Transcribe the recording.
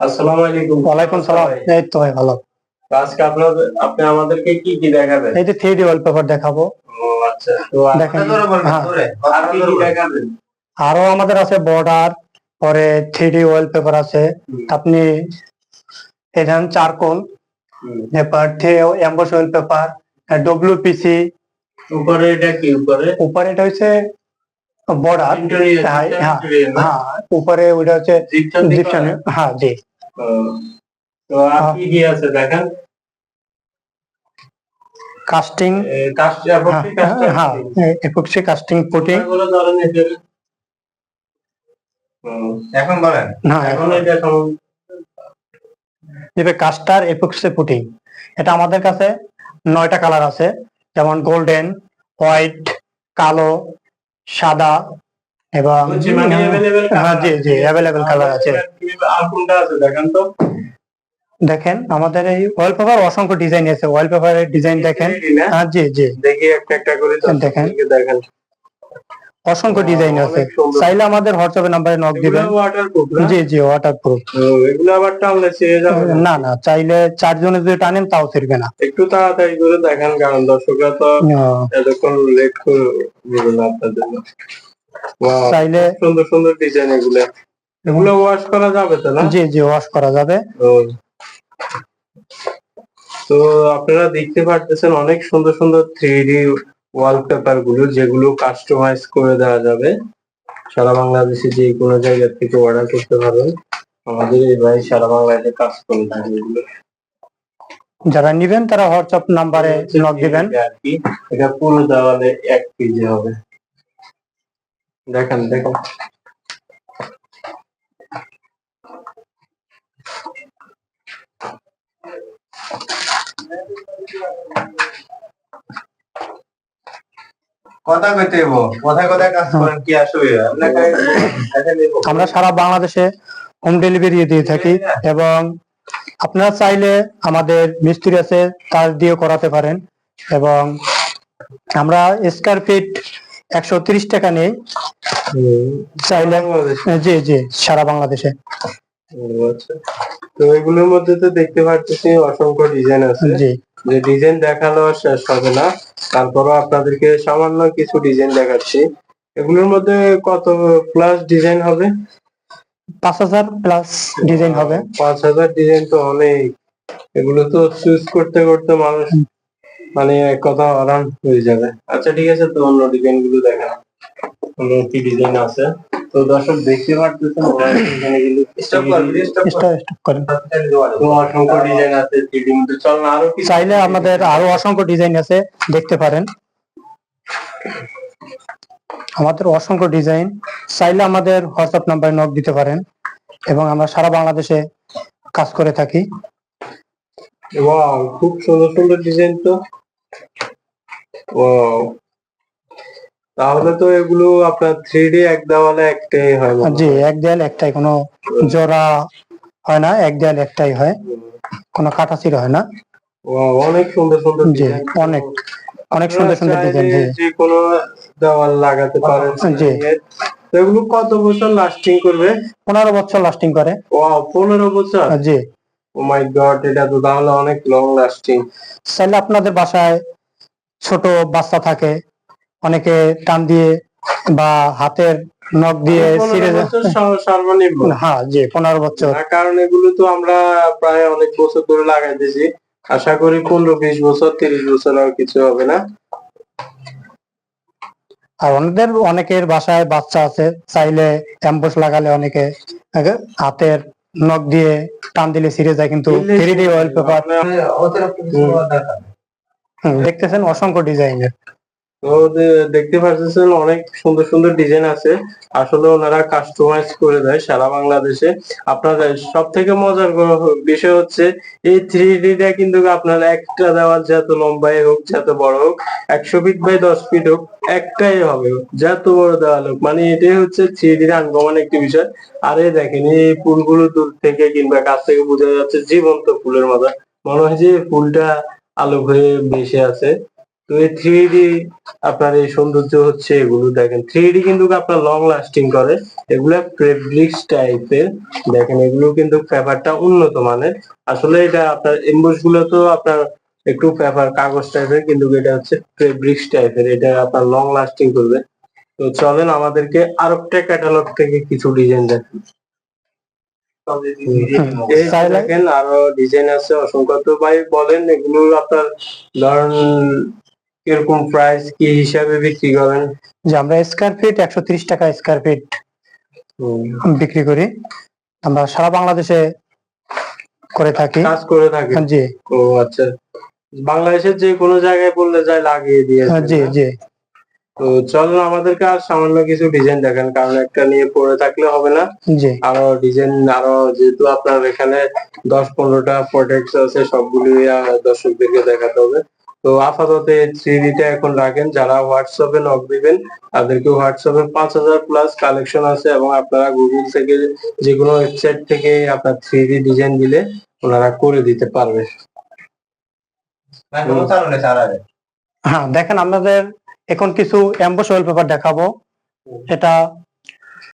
আসসালামু আলাইকুম। ওয়ালাইকুম সালাম। এই তো ভাই ভালো। আজকে আপনাদের আপনি আমাদেরকে কি কি দেখাবেন? এই যে থ্রি ডি ওয়ালপেপার দেখাবো। আচ্ছা। হ্যাঁ, আর আমাদের আছে বর্ডার পরে থ্রি ডি ওয়ালপেপার আছে। আপনি এখানে charcoal. Paper emboss wallpaper WPC উপরে এটা কি উপরে? উপরে এটা হচ্ছে বর্ডার হ্যাঁ হ্যাঁ? হ্যাঁ উপরে ওটা হচ্ছে? হ্যাঁ জি। তো আর কি আছে দেখেন? কাস্টিং এ, কাস্ট হ্যাঁ এপক্সি কাস্টিং পুটিং ধরেন এখানে বলেন। হ্যাঁ এখন এটা কাস্টার এপক্সি পুটিং এটা আমাদের কাছে নয়টা কালার আছে যেমন গোল্ডেন হোয়াইট কালো সাদা এবং মানে হ্যাঁ জি জি অ্যাভেলেবেল কালার আছে। আর কোনটা আছে দেখেন তো? দেখেন আমাদের এই ওয়ালপেপার অসংখ্য ডিজাইন আছে। ওয়ালপেপারের ডিজাইন দেখেন? হ্যাঁ জি জি। দেখি একটা একটা করে দেখেন। দেখেন। অসংখ্য ডিজাইন আছে। চাইলে আমাদের হোয়াটসঅ্যাপে নাম্বারে নক দিবেন। জি জি ওয়াটারপ্রুফ এগুলো আবার টানলে ছিঁড়ে যাবে না। না চাইলে চারজনে যদি টানেন তাও ফিরবে না। একটু তাড়াতাড়ি করে দেখান কারণ দর্শকরা তো এতক্ষণ লেট করে দিবে চাইলে সুন্দর সুন্দর ডিজাইন এগুলো। এগুলো ওয়াশ করা যাবে তো না? জি জি ওয়াশ করা যাবে। তো আপনারা দেখতে পারতেছেন অনেক সুন্দর সুন্দর থ্রি ওয়ালপেপারগুলো যেগুলো কাস্টমাইজ করে দেওয়া যাবে। সারা বাংলাদেশে যে কোনো জায়গা থেকে অর্ডার করতে পারবেন। আমাদের এই ভাই সারা বাংলাদেশে কাজ করে থাকে এগুলো। যারা নিবেন তারা হোয়াটসঅ্যাপ নাম্বারে নক দিবেন। এটা পুরো দেওয়ালে এক পেজে হবে। দেখা দেব আমরা সারা বাংলাদেশে হোম ডেলিভারি দিয়ে থাকি এবং আপনারা চাইলে আমাদের মিস্ত্রি আছে কাজ দিয়ে করাতে পারেন। এবং আমরা স্কোয়ার ফিট একশো তিরিশ টাকা নেই চাইলে জি জি সারা বাংলাদেশে। আচ্ছা। তো এগুলোর মধ্যে তো দেখতে পাচ্ছি অসংখ্য ডিজাইন আছে। জি। যে ডিজাইন দেখাল শেষ হবে না। তারপরও আপনাদেরকে সামান্য কিছু ডিজাইন দেখাচ্ছি। এগুলোর মধ্যে কত প্লাস ডিজাইন হবে? পাঁচ হাজার প্লাস ডিজাইন হবে। পাঁচ হাজার ডিজাইন তো অনেক। এগুলো তো চুজ করতে করতে মানুষ মানে এক কথা আরাম হয়ে যাবে। আচ্ছা ঠিক আছে তো অন্য ডিজাইনগুলো দেখা অন্য কি ডিজাইন আছে? তো দর্শক দেখতে পারতেছেন ওরা এখানে কিন্তু স্টপ স্টপ করেন। তো অসংখ্য ডিজাইন আছে থ্রিডি মধ্যে। চল না আরও কি চাইলে আমাদের আরও অসংখ্য ডিজাইন আছে দেখতে পারেন। আমাদের অসংখ্য ডিজাইন চাইলে আমাদের হোয়াটসঅ্যাপ নাম্বারে নক দিতে পারেন এবং আমরা সারা বাংলাদেশে কাজ করে থাকি। ওয়াও খুব সুন্দর সুন্দর ডিজাইন তো। ওয়াও তাহলে তো এগুলো আপনার থ্রি ডি এক দেওয়ালে একটাই হয় জি এক দেয়াল একটাই কোনো জোড়া হয় না এক দেয়াল একটাই হয়। কোনো কাটাছির হয় না। অনেক সুন্দর সুন্দর জি অনেক অনেক সুন্দর সুন্দর ডিজাইন জি। যে কোনো দেওয়াল লাগাতে পারেন জি। এগুলো কত বছর লাস্টিং করবে? পনেরো বছর লাস্টিং করে। ওয়াও পনেরো বছর? জি। ও মাই গড এটা তো তাহলে অনেক লং লাস্টিং চাইলে আপনাদের বাসায় ছোট বাচ্চা থাকে অনেকে টান দিয়ে বা হাতের নখ দিয়ে ছিঁড়ে সর্বনিম্ন। হ্যাঁ জি পনেরো বছর। কারণ এগুলো তো আমরা প্রায় অনেক বছর ধরে লাগাই লাগাইতেছি। আশা করি পনেরো বিশ বছর তিরিশ বছর আর কিছু হবে না। আর অনেকদের অনেকের বাসায় বাচ্চা আছে চাইলে অ্যাম্বুস লাগালে অনেকে হাতের নখ দিয়ে টান দিলে ছিঁড়ে যায় কিন্তু থ্রি ডি ওয়েল পেপার দেখতেছেন অসংখ্য ডিজাইনের তো দেখতে পাচ্ছেন অনেক সুন্দর সুন্দর ডিজাইন আছে। আসলে ওনারা কাস্টমাইজ করে দেয় সারা বাংলাদেশে। আপনাদের সব থেকে মজার বিষয় হচ্ছে এই থ্রি টা কিন্তু আপনার একটা দেওয়াল যত লম্বাই হোক, যত বড় হোক, একশো ফিট বাই দশ ফিট হোক, একটাই হবে। যত বড় দেওয়াল হোক মানে এটাই হচ্ছে থ্রি ডি আনকমন একটি বিষয়। আর দেখেন, এই ফুলগুলো দূর থেকে কিংবা কাছ থেকে বোঝা যাচ্ছে জীবন্ত ফুলের মতো। মনে হয় যে ফুলটা আলো হয়ে ভেসে আছে। তো এই থ্রি ডি আপনার এই সৌন্দর্য হচ্ছে এগুলো। দেখেন থ্রি ডি কিন্তু আপনার লং লাস্টিং করে। এগুলো ফেব্রিক্স টাইপের দেখেন এগুলো কিন্তু পেপারটা উন্নত মানের। আসলে এটা আপনার এমবোসগুলো তো আপনার একটু পেপার কাগজ টাইপের কিন্তু এটা হচ্ছে ফেব্রিক্স টাইপের এটা আপনার লং লাস্টিং করবে। তো চলেন আমাদেরকে আরেকটা ক্যাটালগ থেকে কিছু ডিজাইন দেখেন দেখেন আরও ডিজাইন আছে। অসংখ্য। তো ভাই বলেন এগুলো আপনার ধরেন কীরকম প্রাইস কি হিসাবে বিক্রি করেন? যে আমরা স্কোয়ার ফিট একশো ত্রিশ টাকা স্কোয়ার ফিট বিক্রি করি। আমরা সারা বাংলাদেশে করে থাকি। কাজ করে থাকে? জি। ও আচ্ছা। বাংলাদেশের যে কোনো জায়গায় বললে যায় লাগিয়ে দিয়ে জি জি। তো চলুন আমাদেরকে আর সামান্য কিছু ডিজাইন দেখেন কারণ একটা নিয়ে পড়ে থাকলে হবে না। জি। আরও ডিজাইন আরও যেহেতু আপনার এখানে দশ পনেরোটা প্রোডাক্টস আছে সবগুলি দর্শকদেরকে দেখাতে হবে। তো আপাতত থ্রি টা এখন রাখেন যারা হোয়াটসঅ্যাপে নক দিবেন তাদেরকে হোয়াটসঅ্যাপে পাঁচ হাজার প্লাস কালেকশন আছে এবং আপনারা গুগল থেকে যে কোনো ওয়েবসাইট থেকে আপনার থ্রি ডি ডিজাইন দিলে ওনারা করে দিতে পারবে। হ্যাঁ দেখেন আমাদের এখন কিছু এম্বোস ওয়েল পেপার দেখাবো। এটা